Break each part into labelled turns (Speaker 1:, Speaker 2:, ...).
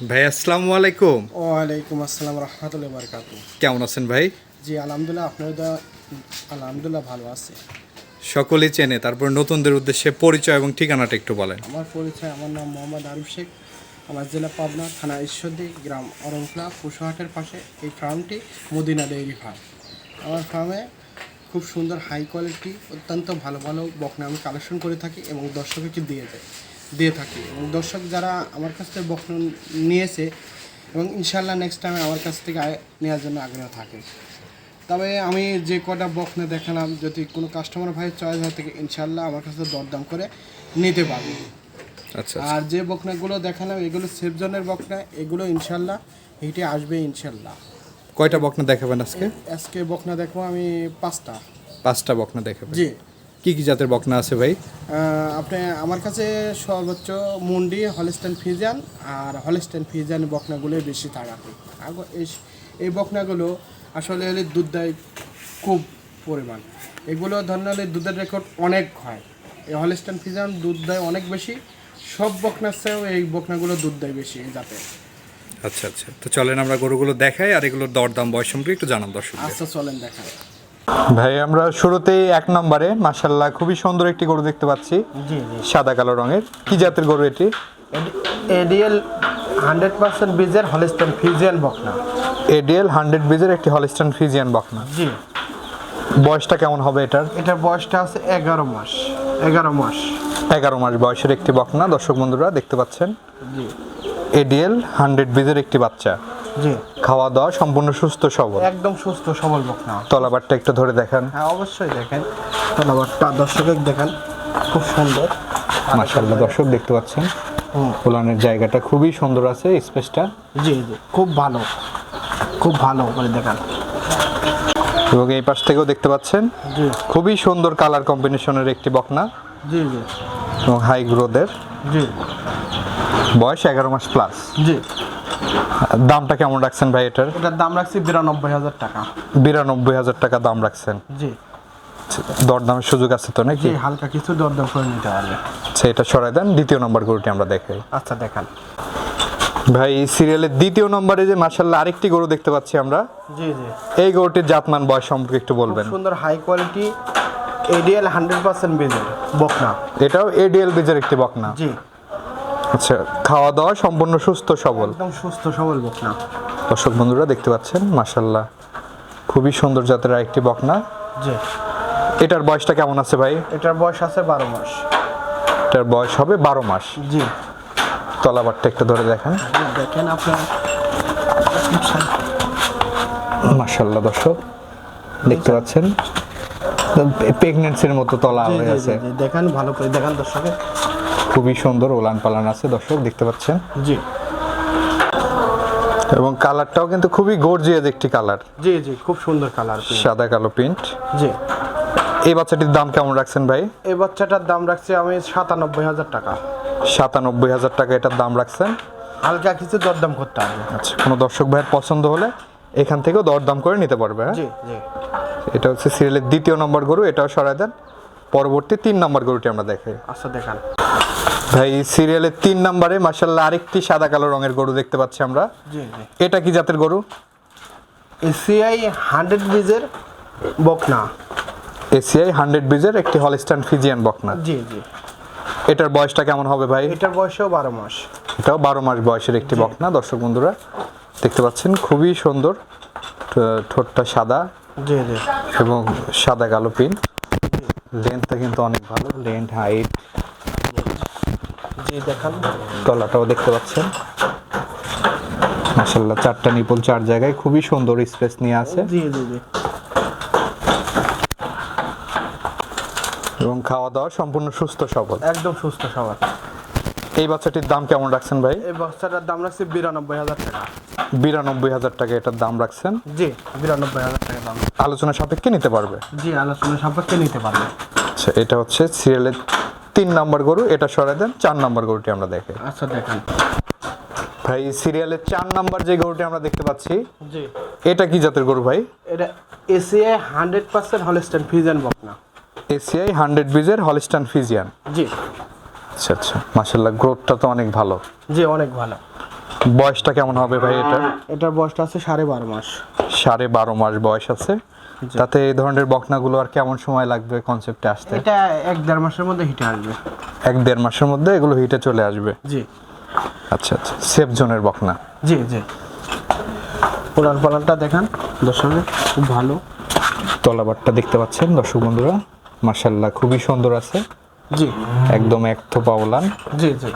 Speaker 1: ভাই আসসালামু আলাইকুম।
Speaker 2: ওয়ালাইকুম আসসালাম রহমতুল্লাহ বারকাতু
Speaker 1: কেমন আছেন ভাই?
Speaker 2: জি আলহামদুলিল্লাহ আপনার দা আলহামদুলিল্লাহ ভালো আছে।
Speaker 1: সকলেই চেনে তারপর নতুনদের উদ্দেশ্যে পরিচয় এবং ঠিকানাটা একটু বলেন।
Speaker 2: আমার পরিচয় আমার নাম মোহাম্মদ আরিফ শেখ। আমার জেলা পাবনা থানা ঈশ্বরদী গ্রাম অরংখলা পুষহাটের পাশে এই ফার্মটি মদিনা ডেইরি ফার্ম আমার ফার্মে খুব সুন্দর হাই কোয়ালিটি অত্যন্ত ভালো ভালো বকনা আমি কালেকশন করে থাকি এবং দর্শককে দিয়ে যাই। দিয়ে থাকি। এবং দর্শক যারা আমার কাছ থেকে বকনা নিয়েছে এবং ইনশাল্লাহ নেক্সট টাইম আমার কাছ থেকে নেওয়ার জন্য আগ্রহ থাকে। তবে আমি যে কটা বকনা দেখালাম যদি কোনো কাস্টমার ভাই চয়েস হয় থেকে ইনশাল্লাহ আমার কাছে দরদাম করে নিতে পারবে।
Speaker 1: আচ্ছা
Speaker 2: আর যে বকনাগুলো দেখালাম এগুলো সেফ জোনের বকনা এগুলো ইনশাল্লাহ হিটে আসবে ইনশাল্লাহ
Speaker 1: কয়টা বকনা দেখাবেন আজকে?
Speaker 2: আজকে বকনা দেখব আমি পাঁচটা।
Speaker 1: পাঁচটা বকনা দেখাবেন।
Speaker 2: জি।
Speaker 1: কি কি জাতের বকনা আছে ভাই?
Speaker 2: আপনি আমার কাছে সর্বোচ্চ মুন্ডি হলিস্টান ফিজান আর হলিস্টান ফিজান বকনাগুলোই বেশি থাকে আগ- এই- এই বকনাগুলো আসলে হলে দুধ দেয় খুব পরিমাণ। এগুলো ধরুন হলে দুধের রেকর্ড অনেক হয়। এই হলিস্টান ফিজান দুধ দেয় অনেক বেশি সব বকনার চেয়েও এই বকনাগুলো দুধ দেয় বেশি এই জাতের।
Speaker 1: আচ্ছা আচ্ছা। তো চলেন আমরা গরুগুলো দেখাই আর এগুলোর দরদাম বয়স সম্পর্কে একটু জানান দর্শক
Speaker 2: আচ্ছা চলেন দেখান
Speaker 1: ভাই আমরা শুরুতেই এক নম্বরে মাসাল্লাহ খুবই সুন্দর একটি গরু দেখতে পাচ্ছি। সাদা কালো রঙের। কি জাতের গরু এটি?
Speaker 2: এডিএল হান্ড্রেড পার্সেন্ট বীজের হলিস্টান ফিজিয়ান বকনা।
Speaker 1: এডিএল হান্ড্রেড বিজের একটি হলিস্টান ফিজিয়ান বকনা।
Speaker 2: জি।
Speaker 1: বয়সটা কেমন হবে এটার?
Speaker 2: এটার বয়সটা আছে এগারো মাস। এগারো মাস।
Speaker 1: এগারো মাস বয়সের একটি বকনা। দর্শক বন্ধুরা দেখতে পাচ্ছেন? এডিএল হান্ড্রেড বিজের একটি বাচ্চা।
Speaker 2: জি।
Speaker 1: খাওয়া দাওয়া সম্পূর্ণ সুস্থ সবল।
Speaker 2: একদম সুস্থ সবল বকনা
Speaker 1: তলাবারটা একটু ধরে দেখান।
Speaker 2: হ্যাঁ অবশ্যই দেখেন। তলাবারটা দর্শকের দেখেন খুব সুন্দর।
Speaker 1: মাশাল্লাহ দর্শক দেখতে পাচ্ছেন?
Speaker 2: হুম।
Speaker 1: উলানের জায়গাটা খুবই সুন্দর আছে স্পেসটা
Speaker 2: জি জি খুব ভালো। খুব ভালো করে দেখান।
Speaker 1: এবং এই পাশ থেকেও দেখতে পাচ্ছেন?
Speaker 2: জি।
Speaker 1: খুবই সুন্দর কালার কম্বিনেশনের একটি বকনা।
Speaker 2: জি জি।
Speaker 1: এবং হাই গ্রোথের
Speaker 2: জি।
Speaker 1: বয়স এগারো মাস প্লাস
Speaker 2: জি।
Speaker 1: দামটা কেমন রাখছেন ভাই এটার?
Speaker 2: এটার দাম রাখছি বিরানব্বই হাজার টাকা।
Speaker 1: বিরানব্বই হাজার টাকা দাম রাখছেন।
Speaker 2: জি।
Speaker 1: দরদামের সুযোগ আছে তো নাকি?
Speaker 2: হালকা কিছু দরদাম করে নিতে পারবে।
Speaker 1: আচ্ছা এটা সরাই দেন দ্বিতীয় নম্বর গরুটি আমরা দেখাই।
Speaker 2: আচ্ছা দেখান।
Speaker 1: ভাই সিরিয়ালের দ্বিতীয় নম্বরে যে মার্শাল্লাহ আরেকটি গরু দেখতে পাচ্ছি আমরা।
Speaker 2: জি জি।
Speaker 1: এই গরুটির জাতমান বয়স সম্পর্কে একটু বলবেন।
Speaker 2: সুন্দর high quality ADL hundred percent বীজের বকনা।
Speaker 1: এটাও এডিএল বীজের একটি বকনা।
Speaker 2: জি।
Speaker 1: আচ্ছা খাওয়া দাওয়া সম্পূর্ণ সুস্থ সবল?
Speaker 2: একদম সুস্থ সবল বকনা।
Speaker 1: দর্শক বন্ধুরা দেখতে পাচ্ছেন মাশাল্লাহ খুবই সুন্দর জাতের একটি বকনা।
Speaker 2: জি।
Speaker 1: এটার বয়সটা কেমন আছে ভাই?
Speaker 2: এটার বয়স আছে বারো মাস।
Speaker 1: এটার বয়স হবে বারো মাস।
Speaker 2: জি।
Speaker 1: তলাবারটা একটু ধরে দেখেন।
Speaker 2: দেখেন আপনার।
Speaker 1: মাশাল্লাহ দর্শক দেখতে পাচ্ছেন? প্রেগনেন্সির মতো তলা হয়ে আছে।
Speaker 2: দেখেন ভালো করে দেখেন দর্শকে।
Speaker 1: খুবই সুন্দর ওলান পালান আছে দর্শক দেখতে পাচ্ছেন?
Speaker 2: জি।
Speaker 1: এবং কালারটাও কিন্তু খুবই গর্জিয়াস একটি কালার।
Speaker 2: জি জি খুব সুন্দর কালার
Speaker 1: সাদা কালো প্রিন্ট
Speaker 2: জি।
Speaker 1: এই বাচ্চাটির দাম কেমন রাখছেন ভাই?
Speaker 2: এই বাচ্চাটার দাম রাখছি আমি সাতানব্বই হাজার টাকা।
Speaker 1: সাতানব্বই হাজার টাকা এটার দাম রাখছেন?
Speaker 2: হালকা কিছু দরদাম করতে হবে।
Speaker 1: আচ্ছা কোনো দর্শক ভাইয়ের পছন্দ হলে এখান থেকেও দরদাম করে নিতে পারবে হ্যাঁ?
Speaker 2: জি জি।
Speaker 1: এটা হচ্ছে সিরিয়ালের দ্বিতীয় নম্বর গরু এটাও সরাই দেন। পরবর্তী তিন নম্বর গরুটি আমরা দেখাই।
Speaker 2: আচ্ছা দেখান।
Speaker 1: ভাই সিরিয়ালের তিন নম্বরে মার্শাল্লাহ আরেকটি সাদা কালো রঙের গরু দেখতে পাচ্ছি আমরা। এটা কি জাতের গরু?
Speaker 2: এসিআই হান্ড্রেড বিজের বকনা।
Speaker 1: এসিআই হান্ড্রেড বিজের একটি হলিস্টান ফিজিয়ান বকনা।
Speaker 2: জি জি।
Speaker 1: এটার বয়সটা কেমন হবে ভাই?
Speaker 2: এটার বয়সও বারো মাস।
Speaker 1: এটাও বারো মাস বয়সের একটি বকনা দর্শক বন্ধুরা। দেখতে পাচ্ছেন খুবই সুন্দর ঠোঁটটা সাদা
Speaker 2: জি জি।
Speaker 1: এবং সাদা কালো পিন লেন্থটা কিন্তু অনেক ভালো। লেন্থ হাইট
Speaker 2: জি দেখান।
Speaker 1: তলাটাও দেখতে পাচ্ছেন। মাসাল্লাহ চারটা নিপল চার জায়গায় খুবই সুন্দর স্পেস নিয়ে আছে।
Speaker 2: জি জি জি।
Speaker 1: এবং খাওয়া দাওয়া সম্পূর্ণ সুস্থ সবল।
Speaker 2: একদম সুস্থ সবার
Speaker 1: এই বাচ্চাটির দাম কেমন রাখছেন ভাই?
Speaker 2: এই বাচ্চাটার দাম রাখছি বিরানব্বই হাজার টাকা।
Speaker 1: বিরানব্বই হাজার টাকা এটার দাম রাখছেন?
Speaker 2: জি বিরানব্বই হাজার টাকা দাম।
Speaker 1: আলোচনা সাপেক্ষে নিতে পারবে?
Speaker 2: জি আলোচনা সম্পর্কে নিতে পারবে।
Speaker 1: আচ্ছা এটা হচ্ছে সিরিয়ালের তিন নাম্বার গরু এটা সরাই দেন চার নাম্বার গরুটি আমরা দেখি।
Speaker 2: আচ্ছা দেখেন।
Speaker 1: ভাই সিরিয়ালের চার নাম্বার যে গরুটি আমরা দেখতে পাচ্ছি
Speaker 2: জি।
Speaker 1: এটা কি জাতের গরু ভাই?
Speaker 2: এটা ACI hundred percent Holstein Friesian বকনা
Speaker 1: এসিআই হান্ড্রেড বিজের হলিস্টান ফিজিয়ান
Speaker 2: জি।
Speaker 1: আচ্ছা আচ্ছা মাসাল্লাহ গ্রোথটা তো অনেক ভালো।
Speaker 2: জি অনেক ভালো।
Speaker 1: বয়সটা কেমন হবে ভাই এটা
Speaker 2: এটার বয়সটা আছে সাড়ে বারো মাস।
Speaker 1: সাড়ে বারো মাস বয়স আছে। তাতে এই ধরনের বকনাগুলো আর কেমন সময় লাগবে কনসেপ্টে আসতে?
Speaker 2: এটা এক দেড় মাসের মধ্যে হিটে আসবে।
Speaker 1: এক দেড় মাসের মধ্যে এগুলো হিটে চলে আসবে?
Speaker 2: জি।
Speaker 1: আচ্ছা আচ্ছা। সেফ জোনের বকনা।
Speaker 2: জি জি। পোলার পালানটা দেখান দর্শকের খুব ভালো।
Speaker 1: তলাবারটা দেখতে পাচ্ছেন দর্শক বন্ধুরা? মার্শাল্লাহ খুবই সুন্দর আছে।
Speaker 2: জি।
Speaker 1: একদম এক থোপা ওলান।
Speaker 2: জি জি।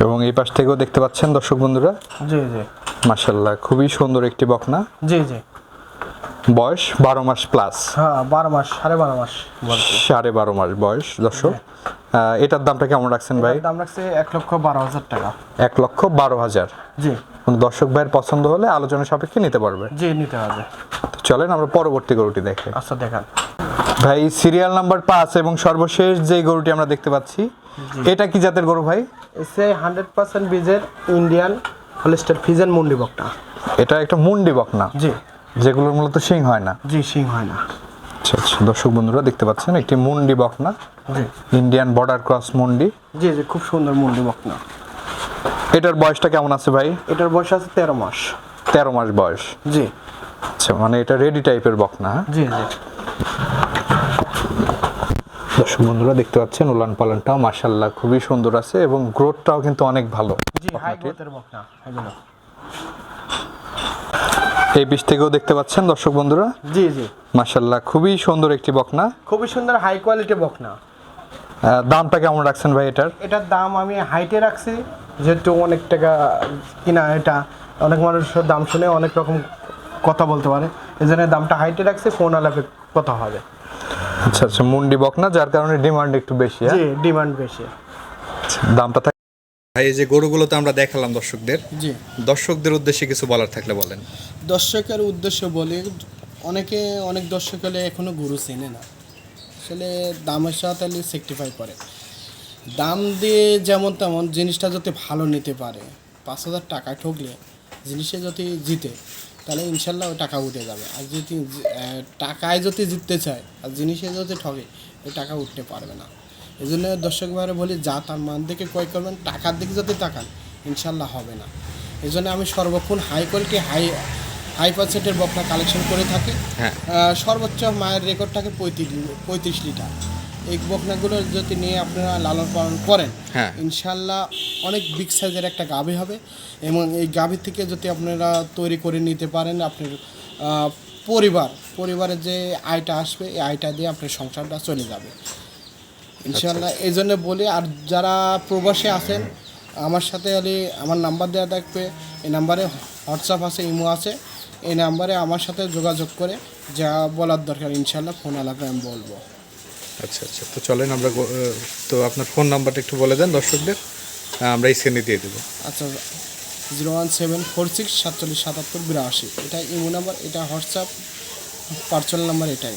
Speaker 1: এবং এই পাশ থেকেও দেখতে পাচ্ছেন দর্শক বন্ধুরা?
Speaker 2: জি জি।
Speaker 1: মার্শাল্লাহ খুবই সুন্দর একটি বকনা।
Speaker 2: জি জি।
Speaker 1: বয়স বারো মাস প্লাস
Speaker 2: হ্যাঁ বারো মাস সাড়ে বারো মাস
Speaker 1: সাড়ে বারো মাস বয়স দর্শক। আহ, এটার দামটা কেমন রাখছেন ভাই?
Speaker 2: দাম রাখছে এক লক্ষ বারো হাজার টাকা।
Speaker 1: এক লক্ষ বারো হাজার।
Speaker 2: জি।
Speaker 1: দর্শক ভাইয়ের পছন্দ হলে আলোচনা সাপেক্ষে নিতে পারবে।
Speaker 2: জি নিতে হবে।
Speaker 1: চলেন আমরা পরবর্তী গরুটি দেখে।
Speaker 2: আচ্ছা দেখান।
Speaker 1: ভাই সিরিয়াল নাম্বার পাঁচ এবং সর্বশেষ যে গরুটি আমরা দেখতে পাচ্ছি এটা কি জাতের গরু ভাই?
Speaker 2: এসে হান্ড্রেড পার্সেন্ট বীজের ইন্ডিয়ান হলিস্টার ফিজেন মুন্ডি বকটা
Speaker 1: এটা একটা মুন্ডি বকনা।
Speaker 2: জি।
Speaker 1: যেগুলোর মূলত শিং হয় না।
Speaker 2: জি সিং হয় না।
Speaker 1: আচ্ছা আচ্ছা দর্শক বন্ধুরা দেখতে পাচ্ছেন একটি মুন্ডি বকনা।
Speaker 2: জি।
Speaker 1: ইন্ডিয়ান বর্ডার ক্রস মুন্ডি।
Speaker 2: জি জি খুব সুন্দর মুন্ডি বকনা।
Speaker 1: এটার বয়সটা কেমন আছে ভাই?
Speaker 2: এটার বয়স আছে তেরো মাস।
Speaker 1: তেরো মাস বয়স।
Speaker 2: জি।
Speaker 1: আচ্ছা মানে এটা রেডি টাইপের বকনা হ্যাঁ?
Speaker 2: জি জি।
Speaker 1: দর্শক বন্ধুরা দেখতে পাচ্ছেন উলান পালানটাও মার্শাল্লাহ খুবই সুন্দর আছে এবং গ্রোথটাও কিন্তু অনেক ভালো
Speaker 2: জি হাই গ্রোথের বকনা এগুলো।
Speaker 1: এই পিস থেকেও দেখতে পাচ্ছেন দর্শক বন্ধুরা?
Speaker 2: জি জি।
Speaker 1: মার্শাল্লাহ খুবই সুন্দর একটি বকনা।
Speaker 2: খুবই সুন্দর হাই কোয়ালিটি বকনা।
Speaker 1: দামটা কেমন রাখছেন ভাই এটার?
Speaker 2: এটার দাম আমি হাইটে রাখছি যেহেতু অনেক টাকা কিনা এটা। অনেক মানুষের দাম শুনে অনেক রকম কথা বলতে পারে। এই জন্য দামটা হাইটে রাখছি ফোন আলাপে কথা হবে।
Speaker 1: আচ্ছা আচ্ছা মুন্ডি বকনা যার কারণে ডিমান্ড একটু বেশি হ্যাঁ?
Speaker 2: জি ডিমান্ড বেশি।
Speaker 1: দামটা থাক- ভাই এই যে গরুগুলো তো আমরা দেখালাম দর্শকদের।
Speaker 2: জি।
Speaker 1: দর্শকদের উদ্দেশ্যে কিছু বলার থাকলে বলেন।
Speaker 2: দর্শকের উদ্দেশ্য বলি অনেকে অনেক দর্শক হলে এখনও গরু চেনে না। আসলে দামের সাথে সেক্টিফাই করে। দাম দিয়ে যেমন তেমন জিনিসটা যাতে ভালো নিতে পারে পাঁচ হাজার টাকা ঠকলে জিনিসে যদি জিতে তাহলে ইনশাল্লাহ ওই টাকা উঠে যাবে। আর যদি টাকায় যদি জিততে চায় আর জিনিসে যদি ঠকে ওই টাকা উঠতে পারবে না। এই জন্য দর্শক ভাইরা বলি যা তার মান দেখে ক্রয় করবেন টাকার দিকে যদি তাকান ইনশাল্লাহ হবে না এই জন্য আমি সর্বক্ষণ হাই কোয়ালিটি হাই হাই পার্সেন্টের বকনা কালেকশন করে থাকি
Speaker 1: হ্যাঁ।
Speaker 2: সর্বোচ্চ মায়ের রেকর্ড থাকে পঁয়ত্রিশ পঁয়ত্রিশ লিটার এই বকনাগুলো যদি নিয়ে আপনারা লালন পালন করেন
Speaker 1: হ্যাঁ।
Speaker 2: ইনশাল্লাহ অনেক বিগ সাইজের একটা গাভী হবে এবং এই গাভীর থেকে যদি আপনারা তৈরি করে নিতে পারেন আপনার পরিবার পরিবারের যে আয়টা আসবে এই আয়টা দিয়ে আপনার সংসারটা চলে যাবে ইনশাল্লাহ এই জন্য বলি আর যারা প্রবাসে আছেন আমার সাথে হলে আমার নাম্বার দেওয়া থাকবে এই নাম্বারে হোয়াটসঅ্যাপ আছে ইমো আছে এই নাম্বারে আমার সাথে যোগাযোগ করে যা বলার দরকার ইনশাল্লাহ ফোন আলাপে আমি বলব।
Speaker 1: আচ্ছা আচ্ছা তো চলেন আমরা তো আপনার ফোন নাম্বারটা একটু বলে দেন দর্শকদের আমরা এই স্ক্রিনে দিয়ে দেবো।
Speaker 2: আচ্ছা zero one seven four six সাতচল্লিশ সাতাত্তর বিরাশি এটা ইমো নাম্বার এটা হোয়াটসঅ্যাপ পার্সোনাল নাম্বার এটাই।